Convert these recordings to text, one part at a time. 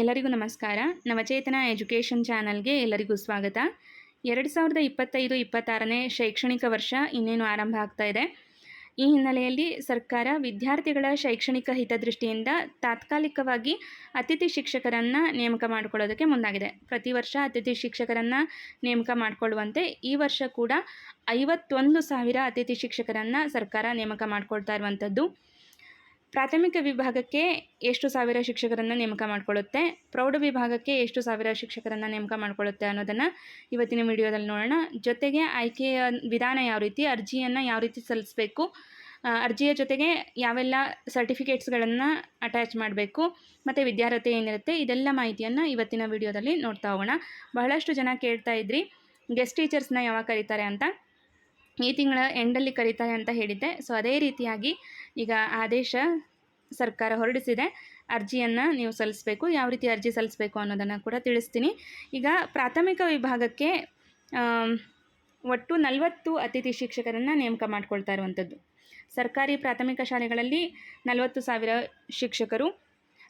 ಎಲ್ಲರಿಗೂ ನಮಸ್ಕಾರ. ನವಚೇತನ ಎಜುಕೇಷನ್ ಚಾನಲ್ಗೆ ಎಲ್ಲರಿಗೂ ಸ್ವಾಗತ. ಎರಡು ಸಾವಿರದ ಇಪ್ಪತ್ತೈದು, ಇಪ್ಪತ್ತಾರನೇ ಶೈಕ್ಷಣಿಕ ವರ್ಷ ಇನ್ನೇನು ಆರಂಭ ಆಗ್ತಾ ಇದೆ. ಈ ಹಿನ್ನೆಲೆಯಲ್ಲಿ ಸರ್ಕಾರ ವಿದ್ಯಾರ್ಥಿಗಳ ಶೈಕ್ಷಣಿಕ ಹಿತದೃಷ್ಟಿಯಿಂದ ತಾತ್ಕಾಲಿಕವಾಗಿ ಅತಿಥಿ ಶಿಕ್ಷಕರನ್ನು ನೇಮಕ ಮಾಡಿಕೊಳ್ಳೋದಕ್ಕೆ ಮುಂದಾಗಿದೆ. ಪ್ರತಿ ವರ್ಷ ಅತಿಥಿ ಶಿಕ್ಷಕರನ್ನು ನೇಮಕ ಮಾಡಿಕೊಳ್ಳುವಂತೆ ಈ ವರ್ಷ ಕೂಡ ಐವತ್ತೊಂದು ಸಾವಿರ ಅತಿಥಿ ಶಿಕ್ಷಕರನ್ನು ಸರ್ಕಾರ ನೇಮಕ ಮಾಡಿಕೊಳ್ತಾ ಇರುವಂಥದ್ದು. ಪ್ರಾಥಮಿಕ ವಿಭಾಗಕ್ಕೆ ಎಷ್ಟು ಸಾವಿರ ಶಿಕ್ಷಕರನ್ನು ನೇಮಕ ಮಾಡಿಕೊಳ್ಳುತ್ತೆ, ಪ್ರೌಢ ವಿಭಾಗಕ್ಕೆ ಎಷ್ಟು ಸಾವಿರ ಶಿಕ್ಷಕರನ್ನು ನೇಮಕ ಮಾಡಿಕೊಳ್ಳುತ್ತೆ ಅನ್ನೋದನ್ನು ಇವತ್ತಿನ ವಿಡಿಯೋದಲ್ಲಿ ನೋಡೋಣ. ಜೊತೆಗೆ ಆಯ್ಕೆಯ ವಿಧಾನ ಯಾವ ರೀತಿ, ಅರ್ಜಿಯನ್ನು ಯಾವ ರೀತಿ ಸಲ್ಲಿಸಬೇಕು ಅರ್ಜಿಯ ಜೊತೆಗೆ ಯಾವೆಲ್ಲ ಸರ್ಟಿಫಿಕೇಟ್ಸ್ಗಳನ್ನು ಅಟ್ಯಾಚ್ ಮಾಡಬೇಕು, ಮತ್ತು ವಿದ್ಯಾರ್ಹತೆ ಏನಿರುತ್ತೆ, ಇದೆಲ್ಲ ಮಾಹಿತಿಯನ್ನು ಇವತ್ತಿನ ವಿಡಿಯೋದಲ್ಲಿ ನೋಡ್ತಾ ಹೋಗೋಣ. ಬಹಳಷ್ಟು ಜನ ಕೇಳ್ತಾ ಇದ್ರಿ, ಗೆಸ್ಟ್ ಟೀಚರ್ಸ್ನ ಯಾವಾಗ ಕರೀತಾರೆ ಅಂತ. ಈ ತಿಂಗಳ ಎಂಡಲ್ಲಿ ಕರೀತಾರೆ ಅಂತ ಹೇಳಿದ್ದೆ. ಸೊ ಅದೇ ರೀತಿಯಾಗಿ ಈಗ ಆದೇಶ ಸರ್ಕಾರ ಹೊರಡಿಸಿದೆ. ಅರ್ಜಿಯನ್ನು ನೀವು ಸಲ್ಲಿಸಬೇಕು. ಯಾವ ರೀತಿ ಅರ್ಜಿ ಸಲ್ಲಿಸಬೇಕು ಅನ್ನೋದನ್ನು ಕೂಡ ತಿಳಿಸ್ತೀನಿ. ಈಗ ಪ್ರಾಥಮಿಕ ವಿಭಾಗಕ್ಕೆ ಒಟ್ಟು ನಲವತ್ತು ಅತಿಥಿ ಶಿಕ್ಷಕರನ್ನು ನೇಮಕ ಮಾಡ್ಕೊಳ್ತಾ ಇರುವಂಥದ್ದು ಸರ್ಕಾರಿ ಪ್ರಾಥಮಿಕ ಶಾಲೆಗಳಲ್ಲಿ ನಲವತ್ತು ಸಾವಿರ ಶಿಕ್ಷಕರು,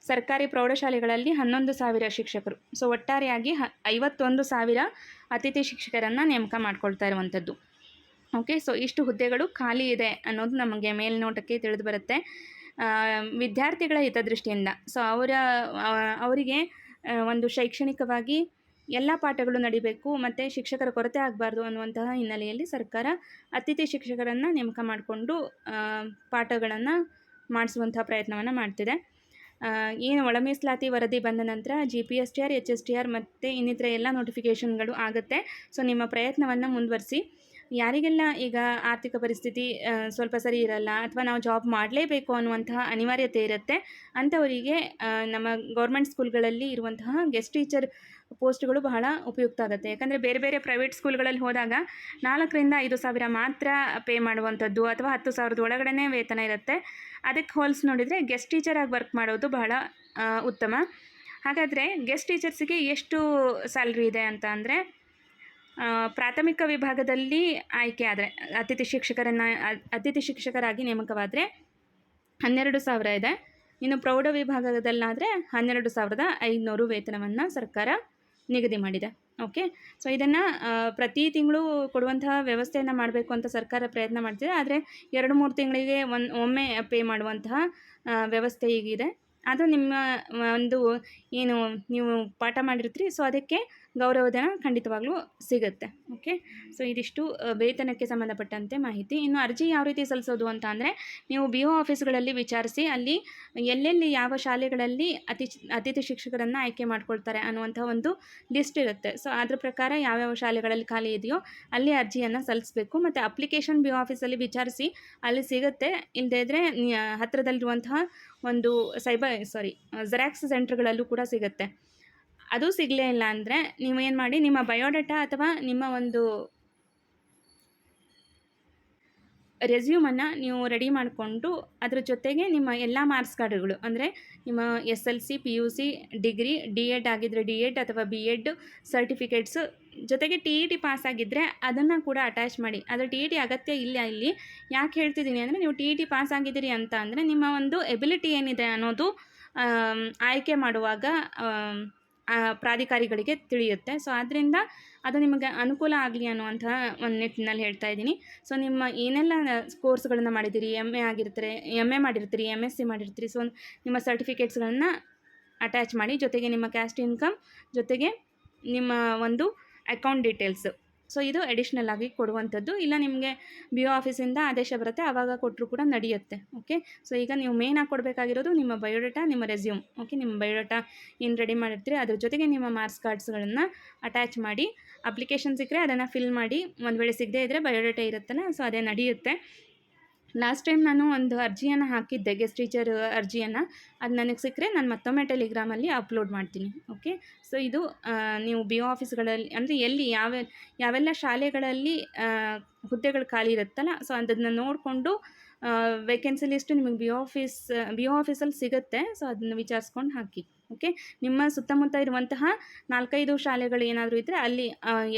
ಸರ್ಕಾರಿ ಪ್ರೌಢಶಾಲೆಗಳಲ್ಲಿ ಹನ್ನೊಂದು ಸಾವಿರ ಶಿಕ್ಷಕರು. ಸೊ, ಒಟ್ಟಾರೆಯಾಗಿ ಹ, ಐವತ್ತೊಂದು ಸಾವಿರ ಅತಿಥಿ ಶಿಕ್ಷಕರನ್ನು ನೇಮಕ ಮಾಡ್ಕೊಳ್ತಾ ಇರುವಂಥದ್ದು ಓಕೆ ಸೊ ಇಷ್ಟು ಹುದ್ದೆಗಳು ಖಾಲಿ ಇದೆ ಅನ್ನೋದು ನಮಗೆ ಮೇಲ್ನೋಟಕ್ಕೆ ತಿಳಿದು ಬರುತ್ತೆ. ವಿದ್ಯಾರ್ಥಿಗಳ ಹಿತದೃಷ್ಟಿಯಿಂದ. ಸೊ ಅವರ ಅವರಿಗೆ ಒಂದು ಶೈಕ್ಷಣಿಕವಾಗಿ ಎಲ್ಲ ಪಾಠಗಳು ನಡಿಬೇಕು ಮತ್ತು ಶಿಕ್ಷಕರ ಕೊರತೆ ಆಗಬಾರ್ದು ಅನ್ನುವಂತಹ ಹಿನ್ನೆಲೆಯಲ್ಲಿ ಸರ್ಕಾರ ಅತಿಥಿ ಶಿಕ್ಷಕರನ್ನು ನೇಮಕ ಮಾಡಿಕೊಂಡು ಪಾಠಗಳನ್ನು ಮಾಡಿಸುವಂತಹ ಪ್ರಯತ್ನವನ್ನು ಮಾಡ್ತಿದೆ. ಏನು ಒಳ ಮೀಸಲಾತಿ ವರದಿ ಬಂದ ನಂತರ G P S T R H S T R ಮತ್ತು ಇನ್ನಿತರ ಎಲ್ಲ ನೋಟಿಫಿಕೇಷನ್ಗಳು ಆಗುತ್ತೆ. ಸೊ ನಿಮ್ಮ ಪ್ರಯತ್ನವನ್ನು ಮುಂದುವರಿಸಿ. ಯಾರಿಗೆಲ್ಲ ಈಗ ಆರ್ಥಿಕ ಪರಿಸ್ಥಿತಿ ಸ್ವಲ್ಪ ಸರಿ ಇರಲ್ಲ ಅಥವಾ ನಾವು ಜಾಬ್ ಮಾಡಲೇಬೇಕು ಅನ್ನುವಂತಹ ಅನಿವಾರ್ಯತೆ ಇರುತ್ತೆ, ಅಂಥವರಿಗೆ ನಮ್ಮ ಗೌರ್ಮೆಂಟ್ ಸ್ಕೂಲ್ಗಳಲ್ಲಿ ಇರುವಂತಹ ಗೆಸ್ಟ್ ಟೀಚರ್ ಪೋಸ್ಟ್ಗಳು ಬಹಳ ಉಪಯುಕ್ತ ಆಗುತ್ತೆ. ಯಾಕಂದರೆ ಬೇರೆ ಬೇರೆ ಪ್ರೈವೇಟ್ ಸ್ಕೂಲ್ಗಳಲ್ಲಿ ಹೋದಾಗ ನಾಲ್ಕರಿಂದ ಐದು ಸಾವಿರ ಮಾತ್ರ ಪೇ ಮಾಡುವಂಥದ್ದು ಅಥವಾ ಹತ್ತು ಸಾವಿರದ ಒಳಗಡೆ ವೇತನ ಇರುತ್ತೆ. ಅದಕ್ಕೆ ಹೋಲ್ಸ್ ನೋಡಿದರೆ ಗೆಸ್ಟ್ ಟೀಚರಾಗಿ ವರ್ಕ್ ಮಾಡೋದು ಬಹಳ ಉತ್ತಮ. ಹಾಗಾದರೆ ಗೆಸ್ಟ್ ಟೀಚರ್ಸಿಗೆ ಎಷ್ಟು ಸ್ಯಾಲ್ರಿ ಇದೆ ಅಂತ ಅಂದರೆ ಪ್ರಾಥಮಿಕ ವಿಭಾಗದಲ್ಲಿ ಆಯ್ಕೆ ಆದರೆ, ಅತಿಥಿ ಶಿಕ್ಷಕರನ್ನು, ಅತಿಥಿ ಶಿಕ್ಷಕರಾಗಿ ನೇಮಕವಾದರೆ ಹನ್ನೆರಡು ಸಾವಿರ ಇದೆ. ಇನ್ನು ಪ್ರೌಢ ವಿಭಾಗದಲ್ಲಾದರೆ ಹನ್ನೆರಡು ಸಾವಿರದ ಐದುನೂರು ವೇತನವನ್ನು ಸರ್ಕಾರ ನಿಗದಿ ಮಾಡಿದೆ. ಓಕೆ ಸೊ ಇದನ್ನು ಪ್ರತಿ ತಿಂಗಳು ಕೊಡುವಂತಹ ವ್ಯವಸ್ಥೆಯನ್ನು ಮಾಡಬೇಕು ಅಂತ ಸರ್ಕಾರ ಪ್ರಯತ್ನ ಮಾಡ್ತಿದೆ. ಆದರೆ ಎರಡು ಮೂರು ತಿಂಗಳಿಗೆ ಒಂದು ಒಮ್ಮೆ ಪೇ ಮಾಡುವಂತಹ ವ್ಯವಸ್ಥೆ ಈಗಿದೆ ಅದು ನಿಮ್ಮ, ಒಂದು, ಏನು, ನೀವು ಪಾಠ ಮಾಡಿರ್ತೀರಿ. ಸೊ ಅದಕ್ಕೆ ಗೌರವಧನ ಖಂಡಿತವಾಗ್ಲೂ ಸಿಗುತ್ತೆ. ಓಕೆ ಸೊ ಇದಿಷ್ಟು ವೇತನಕ್ಕೆ ಸಂಬಂಧಪಟ್ಟಂತೆ ಮಾಹಿತಿ. ಇನ್ನು ಅರ್ಜಿ ಯಾವ ರೀತಿ ಸಲ್ಲಿಸೋದು ಅಂತ ಅಂದರೆ, ನೀವು ಬಿ ಒ ಆಫೀಸ್ಗಳಲ್ಲಿ ವಿಚಾರಿಸಿ, ಅಲ್ಲಿ ಎಲ್ಲೆಲ್ಲಿ ಯಾವ ಶಾಲೆಗಳಲ್ಲಿ ಅತಿ ಅತಿಥಿ ಶಿಕ್ಷಕರನ್ನು ಆಯ್ಕೆ ಮಾಡ್ಕೊಳ್ತಾರೆ ಅನ್ನುವಂಥ ಒಂದು ಲಿಸ್ಟ್ ಇರುತ್ತೆ. ಸೊ ಅದ್ರ ಪ್ರಕಾರ ಯಾವ್ಯಾವ ಶಾಲೆಗಳಲ್ಲಿ ಖಾಲಿ ಇದೆಯೋ, ಅಲ್ಲಿ ಅರ್ಜಿಯನ್ನು ಸಲ್ಲಿಸಬೇಕು. ಮತ್ತು ಅಪ್ಲಿಕೇಶನ್ ಬಿ ಆಫೀಸಲ್ಲಿ ವಿಚಾರಿಸಿ, ಅಲ್ಲಿ ಸಿಗುತ್ತೆ. ಇಲ್ಲದೇ ಇದ್ದರೆ ಹತ್ತಿರದಲ್ಲಿರುವಂತಹ ಒಂದು ಸೈಬರ್ ಸಾರಿ ಜೆರಾಕ್ಸ್ ಸೆಂಟರ್ಗಳಲ್ಲೂ ಕೂಡ ಸಿಗುತ್ತೆ. ಅದು ಸಿಗಲೇ ಇಲ್ಲ ಅಂದರೆ ನೀವು ಏನು ಮಾಡಿ, ನಿಮ್ಮ ಬಯೋಡಾಟಾ ಅಥವಾ ನಿಮ್ಮ ಒಂದು ರೆಸ್ಯೂಮನ್ನು ನೀವು ರೆಡಿ ಮಾಡಿಕೊಂಡು ಅದ್ರ ಜೊತೆಗೆ ನಿಮ್ಮ ಎಲ್ಲ ಮಾರ್ಕ್ಸ್ ಕಾರ್ಡ್ಗಳು, ಅಂದರೆ ನಿಮ್ಮ S L C P U C degree D Ed ಆಗಿದ್ದರೆ ಡಿ ಎಡ್ ಅಥವಾ ಬಿ ಎಡ್ ಸರ್ಟಿಫಿಕೇಟ್ಸು ಜೊತೆಗೆ ಟಿ ಇ ಟಿ ಪಾಸ್ ಆಗಿದ್ದರೆ ಅದನ್ನು ಕೂಡ ಅಟ್ಯಾಚ್ ಮಾಡಿ. ಅದರ ಟಿ ಇ ಟಿ ಅಗತ್ಯ ಇಲ್ಲ ಇಲ್ಲಿ. ಯಾಕೆ ಹೇಳ್ತಿದ್ದೀನಿ ಅಂದರೆ ನೀವು ಟಿ ಇ ಟಿ ಪಾಸ್ ಆಗಿದ್ದೀರಿ ಅಂತ ಅಂದರೆ ನಿಮ್ಮ ಒಂದು ಎಬಿಲಿಟಿ ಏನಿದೆ ಅನ್ನೋದು ಆಯ್ಕೆ ಮಾಡುವಾಗ ಪ್ರಾಧಿಕಾರಿಗಳಿಗೆ ತಿಳಿಯುತ್ತೆ. ಸೊ ಆದ್ದರಿಂದ ಅದು ನಿಮಗೆ ಅನುಕೂಲ ಆಗಲಿ ಅನ್ನುವಂತಹ ಒಂದು ನಿಟ್ಟಿನಲ್ಲಿ ಹೇಳ್ತಾ ಇದ್ದೀನಿ. ಸೊ ನಿಮ್ಮ ಏನೆಲ್ಲ ಕೋರ್ಸ್ಗಳನ್ನು ಮಾಡಿದ್ದೀರಿ? ಎಂ ಎ ಆಗಿರ್ತಾರೆ ಎಂ ಎ ಮಾಡಿರ್ತೀರಿ ಎಂ ಎಸ್ ಸಿ ಮಾಡಿರ್ತೀರಿ ಸೊ ನಿಮ್ಮ ಸರ್ಟಿಫಿಕೇಟ್ಸ್ಗಳನ್ನು ಅಟ್ಯಾಚ್ ಮಾಡಿ, ಜೊತೆಗೆ ನಿಮ್ಮ ಕ್ಯಾಸ್ಟ್ ಇನ್ಕಮ್ ಜೊತೆಗೆ ನಿಮ್ಮ ಒಂದು ಅಕೌಂಟ್ ಡೀಟೇಲ್ಸು ಸೊ ಇದು ಎಡಿಷ್ನಲ್ ಆಗಿ ಕೊಡುವಂಥದ್ದು. ಇಲ್ಲ ನಿಮಗೆ ಬಿ ಒ ಆಫೀಸಿಂದ ಆದೇಶ ಬರುತ್ತೆ ಆವಾಗ ಕೊಟ್ಟರು ಕೂಡ ನಡೆಯುತ್ತೆ. ಓಕೆ ಸೊ ಈಗ ನೀವು ಮೇಯ್ನಾಗಿ ಕೊಡಬೇಕಾಗಿರೋದು ನಿಮ್ಮ ಬಯೋಡಾಟಾ ನಿಮ್ಮ ರೆಸ್ಯೂಮ್ ಓಕೆ ನಿಮ್ಮ ಬಯೋಡಾಟಾ ಏನು ರೆಡಿ ಮಾಡಿರ್ತೀರಿ, ಅದ್ರ ಜೊತೆಗೆ ನಿಮ್ಮ ಮಾರ್ಕ್ಸ್ ಕಾರ್ಡ್ಸ್ಗಳನ್ನು ಅಟ್ಯಾಚ್ ಮಾಡಿ ಅಪ್ಲಿಕೇಶನ್ ಸಿಕ್ಕರೆ ಅದನ್ನು ಫಿಲ್ ಮಾಡಿ, ಒಂದು ವೇಳೆ ಸಿಗದೇ ಇದ್ದರೆ ಬಯೋಡಾಟಾ ಇರುತ್ತಲ್ಲ ಸೊ ಅದೇ ನಡೆಯುತ್ತೆ. ಲಾಸ್ಟ್ ಟೈಮ್ ನಾನು ಒಂದು ಅರ್ಜಿಯನ್ನು ಹಾಕಿದ್ದೆ ಗೆಸ್ಟ್ ಟೀಚರ್ ಅರ್ಜಿಯನ್ನು. ಅದು ನನಗೆ ಸಿಕ್ಕರೆ ನಾನು ಮತ್ತೊಮ್ಮೆ ಟೆಲಿಗ್ರಾಮಲ್ಲಿ ಅಪ್ಲೋಡ್ ಮಾಡ್ತೀನಿ ಓಕೆ ಸೊ ಇದು ನೀವು ಬಿ ಒ ಆಫೀಸ್ಗಳಲ್ಲಿ ಅಂದರೆ ಎಲ್ಲಿ ಯಾವ ಯಾವೆಲ್ಲ ಶಾಲೆಗಳಲ್ಲಿ ಹುದ್ದೆಗಳು ಖಾಲಿ ಇರುತ್ತಲ್ಲ ಸೊ ಅದನ್ನು ನೋಡಿಕೊಂಡು ವೇಕೆನ್ಸಿ ಲಿಸ್ಟ್ ನಿಮಗೆ ಬಿ ಆಫೀಸ್ ಬಿ ಆಫೀಸಲ್ಲಿ ಸಿಗುತ್ತೆ. ಸೊ ಅದನ್ನು ವಿಚಾರಿಸ್ಕೊಂಡು ಹಾಕಿ ಓಕೆ ನಿಮ್ಮ ಸುತ್ತಮುತ್ತ ಇರುವಂತಹ ನಾಲ್ಕೈದು ಶಾಲೆಗಳು ಏನಾದರೂ ಇದ್ದರೆ ಅಲ್ಲಿ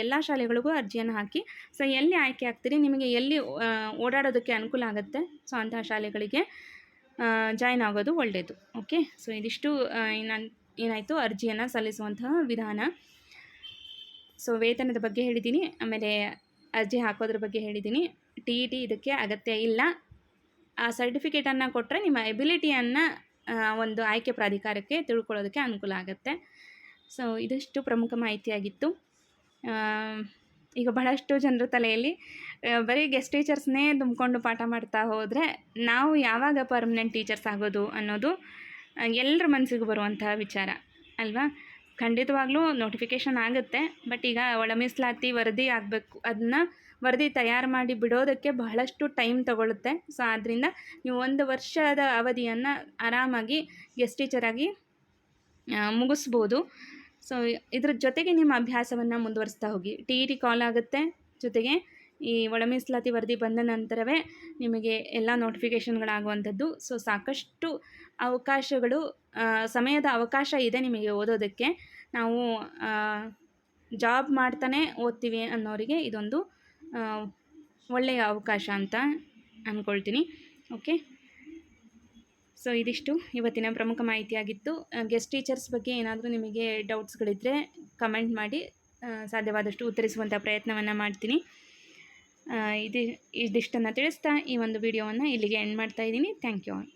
ಎಲ್ಲ ಶಾಲೆಗಳಿಗೂ ಅರ್ಜಿಯನ್ನು ಹಾಕಿ ಸೊ ಎಲ್ಲಿ ಆಯ್ಕೆ ಆಗ್ತೀರಿ? ನಿಮಗೆ ಎಲ್ಲಿ ಓಡಾಡೋದಕ್ಕೆ ಅನುಕೂಲ ಆಗುತ್ತೆ? ಸೊ ಅಂತಹ ಶಾಲೆಗಳಿಗೆ ಜಾಯ್ನ್ ಆಗೋದು ಒಳ್ಳೆಯದು ಓಕೆ ಸೊ ಇದಿಷ್ಟು ನಾನು ಏನಾಯಿತು? ಅರ್ಜಿಯನ್ನು ಸಲ್ಲಿಸುವಂತಹ ವಿಧಾನ. ಸೊ ವೇತನದ ಬಗ್ಗೆ ಹೇಳಿದ್ದೀನಿ, ಆಮೇಲೆ ಅರ್ಜಿ ಹಾಕೋದ್ರ ಬಗ್ಗೆ ಹೇಳಿದ್ದೀನಿ ಟಿ ಇ ಟಿ ಇದಕ್ಕೆ ಅಗತ್ಯ ಇಲ್ಲ. ಆ ಸರ್ಟಿಫಿಕೇಟನ್ನು ಕೊಟ್ಟರೆ ನಿಮ್ಮ ಎಬಿಲಿಟಿಯನ್ನು ಒಂದು ಆಯ್ಕೆ ಪ್ರಾಧಿಕಾರಕ್ಕೆ ತಿಳ್ಕೊಳ್ಳೋದಕ್ಕೆ ಅನುಕೂಲ ಆಗುತ್ತೆ. ಸೊ ಇದಿಷ್ಟು ಪ್ರಮುಖ ಮಾಹಿತಿಯಾಗಿತ್ತು. ಈಗ ಬಹಳಷ್ಟು ಜನರ ತಲೆಯಲ್ಲಿ ಬರೀ ಗೆಸ್ಟ್ ಟೀಚರ್ಸ್ನೇ ತುಂಬಿಕೊಂಡು ಪಾಠ ಮಾಡ್ತಾ ಹೋದರೆ ನಾವು ಯಾವಾಗ ಪರ್ಮನೆಂಟ್ ಟೀಚರ್ಸ್ ಆಗೋದು ಅನ್ನೋದು ಎಲ್ಲರ ಮನಸ್ಸಿಗೂ ಬರುವಂತಹ ವಿಚಾರ, ಅಲ್ವಾ? ಖಂಡಿತವಾಗ್ಲೂ ನೋಟಿಫಿಕೇಷನ್ ಆಗುತ್ತೆ. ಬಟ್ ಈಗ ಒಳ ಮೀಸಲಾತಿ ವರದಿ ಆಗಬೇಕು ಅದನ್ನ ವರದಿ ತಯಾರು ಮಾಡಿ ಬಿಡೋದಕ್ಕೆ ಬಹಳಷ್ಟು ಟೈಮ್ ತಗೊಳುತ್ತೆ. ಸೊ ಆದ್ದರಿಂದ ನೀವು ಒಂದು ವರ್ಷದ ಅವಧಿಯನ್ನು ಆರಾಮಾಗಿ ಗೆಸ್ಟ್ ಟೀಚರಾಗಿ ಮುಗಿಸ್ಬೋದು. ಸೊ ಇದ್ರ ಜೊತೆಗೆ ನಿಮ್ಮ ಅಭ್ಯಾಸವನ್ನು ಮುಂದುವರಿಸ್ತಾ ಹೋಗಿ. ಟಿ ಇ ಟಿ ಕಾಲ್ ಆಗುತ್ತೆ, ಜೊತೆಗೆ ಈ ಒಳ ಮೀಸಲಾತಿ ವರದಿ ಬಂದ ನಂತರವೇ ನಿಮಗೆ ಎಲ್ಲ ನೋಟಿಫಿಕೇಷನ್ಗಳಾಗುವಂಥದ್ದು. ಸೊ, ಸಾಕಷ್ಟು ಅವಕಾಶಗಳು ಸಮಯದ ಅವಕಾಶ ಇದೆ ನಿಮಗೆ ಓದೋದಕ್ಕೆ. ನಾವು ಜಾಬ್ ಮಾಡ್ತಾನೆ ಓದ್ತೀವಿ ಅನ್ನೋರಿಗೆ ಇದೊಂದು ಒಳ್ಳೆಯ ಅವಕಾಶ ಅಂತ ಅಂದ್ಕೊಳ್ತೀನಿ ಓಕೆ? ಸೊ, ಇದಿಷ್ಟು. ಇವತ್ತಿನ ಪ್ರಮುಖ ಮಾಹಿತಿಯಾಗಿತ್ತು. ಗೆಸ್ಟ್ ಟೀಚರ್ಸ್ ಬಗ್ಗೆ ಏನಾದರೂ ನಿಮಗೆ ಡೌಟ್ಸ್ಗಳಿದ್ದರೆ ಕಮೆಂಟ್ ಮಾಡಿ ಸಾಧ್ಯವಾದಷ್ಟು ಉತ್ತರಿಸುವಂಥ ಪ್ರಯತ್ನವನ್ನು ಮಾಡ್ತೀನಿ. ಇದು ಇದಿಷ್ಟನ್ನು ತಿಳಿಸ್ತಾ ಈ ಒಂದು ವಿಡಿಯೋವನ್ನು ಇಲ್ಲಿಗೆ ಎಂಡ್ ಮಾಡ್ತಾ ಇದ್ದೀನಿ. Thank you all